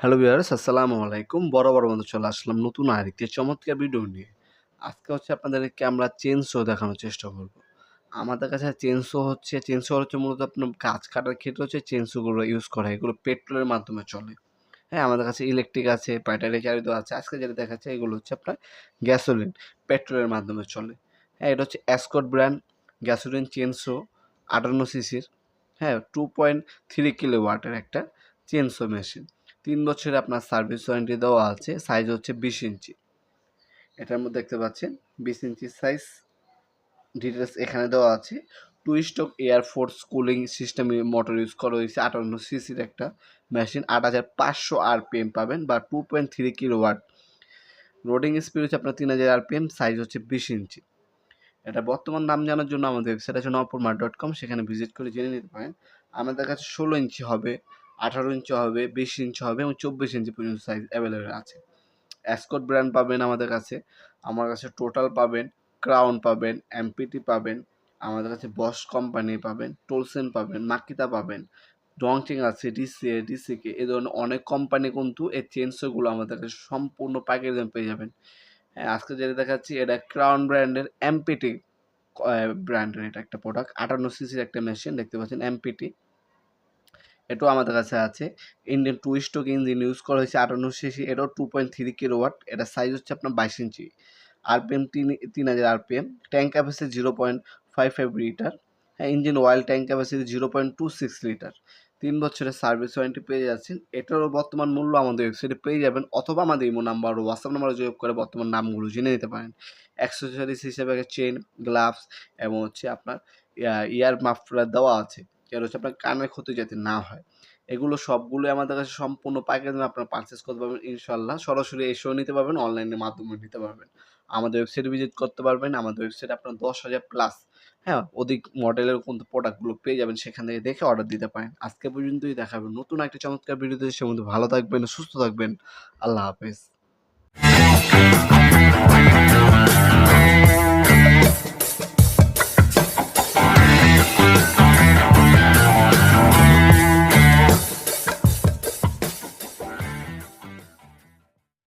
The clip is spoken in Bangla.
হ্যালো ভিউয়ার্স আসসালামু আলাইকুম বড় বড় বন্ধু চলে আসলাম নতুন আরেকটি চমৎকার ভিডিও নিয়ে। আজকে হচ্ছে আপনাদেরকে আমরা চেন শো দেখানোর চেষ্টা করব। আমাদের কাছে চেন শো হচ্ছে চেন শো হচ্ছে মূলত আপনার গাছ কাটার ক্ষেত্রে হচ্ছে চেন শোগুলো ইউজ করা এগুলো পেট্রোলের মাধ্যমে চলে। হ্যাঁ আমাদের কাছে ইলেকট্রিক আছে ব্যাটারি চালিত আছে। আজকে যেটা দেখাচ্ছে এগুলো হচ্ছে আপনার গ্যাসোলিন পেট্রোলের মাধ্যমে চলে। হ্যাঁ এটা হচ্ছে Ascot brand gasoline chain saw আটান্ন সিসির হ্যাঁ টু পয়েন্ট থ্রি কিলো ওয়াটের একটা চেন শো মেশিন তিন বছরে আপনার সার্ভিস ওয়ারেন্টি দেওয়া আছে সাইজ হচ্ছে বিশ ইঞ্চি। এটার মধ্যে দেখতে পাচ্ছেন, বিশ ইঞ্চি সাইজ ডিটেলস এখানে দেওয়া আছে। Two stroke air force cooling system motor use করা হয়েছে, আটান্ন সিসির একটা মেশিন আট হাজার পাঁচশো আরপিএম পাবেন বা two point three kilowatt রোডিং স্পিড হচ্ছে আপনার তিন হাজার আরপিএম সাইজ হচ্ছে বিশ ইঞ্চি। এটা বর্তমান দাম জানার জন্য আমাদের ওয়েবসাইট আছে নপুরমার ডট কম সেখানে ভিজিট করে জেনে নিতে পারেন। আমাদের কাছে ষোলো ইঞ্চি হবে। আঠারো ইঞ্চি হবে, বিশ ইঞ্চি হবে এবং চব্বিশ ইঞ্চি পর্যন্ত সাইজ অ্যাভেলেবেল আছে। অ্যাসকট ব্র্যান্ড পাবেন আমাদের কাছে। আমার কাছে টোটাল পাবেন ক্রাউন পাবেন এমপিটি পাবেন, আমাদের কাছে বস কোম্পানি পাবেন টোলসেন পাবেন মাকিতা পাবেন ডংটিং আছে ডিসি ডিসিকে এ ধরনের অনেক কোম্পানি কিন্তু এই চেন্সগুলো আমাদের কাছে সম্পূর্ণ প্যাকেজ পেয়ে যাবেন। হ্যাঁ আজকে যেটা দেখাচ্ছি, এটা ক্রাউন ব্র্যান্ডের এমপিটি ব্র্যান্ডের এটা একটা প্রোডাক্ট আটান্ন সিসির একটা মেশিন দেখতে পাচ্ছেন এমপিটি এটাও আমাদের কাছে আছে। Indian two stroke engine use করা হয়েছে আটান্ন সিসি এটাও two point three kilowatt এটা সাইজ হচ্ছে আপনার বাইশ ইঞ্চি। আরপিএম তিন তিন হাজার RPM tank capacity zero point five five litre হ্যাঁ engine oil tank capacity zero point two six litre তিন বছরের সার্ভিস ওয়ারেন্টি পেয়ে যাচ্ছেন। এটারও বর্তমান মূল্য আমাদের ওয়েবসাইটে পেয়ে যাবেন অথবা আমাদের ইমো নাম্বার হোয়াটসঅ্যাপ নাম্বারে যোগ করে বর্তমান নামগুলো জেনে নিতে পারেন। অ্যাক্সেসরিজ হিসেবে চেন গ্লাভস এবং হচ্ছে আপনার ইয়ার মাফলার দেওয়া আছে। যেটা হচ্ছে আপনার কানের ক্ষতি যাতে না হয়। এগুলো সবগুলোই আমাদের কাছে সম্পূর্ণ প্যাকেজ আপনারা পারচেস করতে পারবেন ইনশাল্লাহ সরাসরি এসেও নিতে পারবেন অনলাইনের মাধ্যমে নিতে পারবেন। আমাদের ওয়েবসাইট ভিজিট করতে পারবেন, আমাদের ওয়েবসাইটে আপনার দশ হাজার প্লাস হ্যাঁ অধিক মডেলের কিন্তু প্রোডাক্টগুলো পেয়ে যাবেন, সেখান থেকে দেখে অর্ডার দিতে পারেন। আজকে পর্যন্তই দেখাবেন নতুন একটা চমৎকার ভিডিওতে সে মধ্যে ভালো থাকবেন, সুস্থ থাকবেন। আল্লাহ হাফেজ।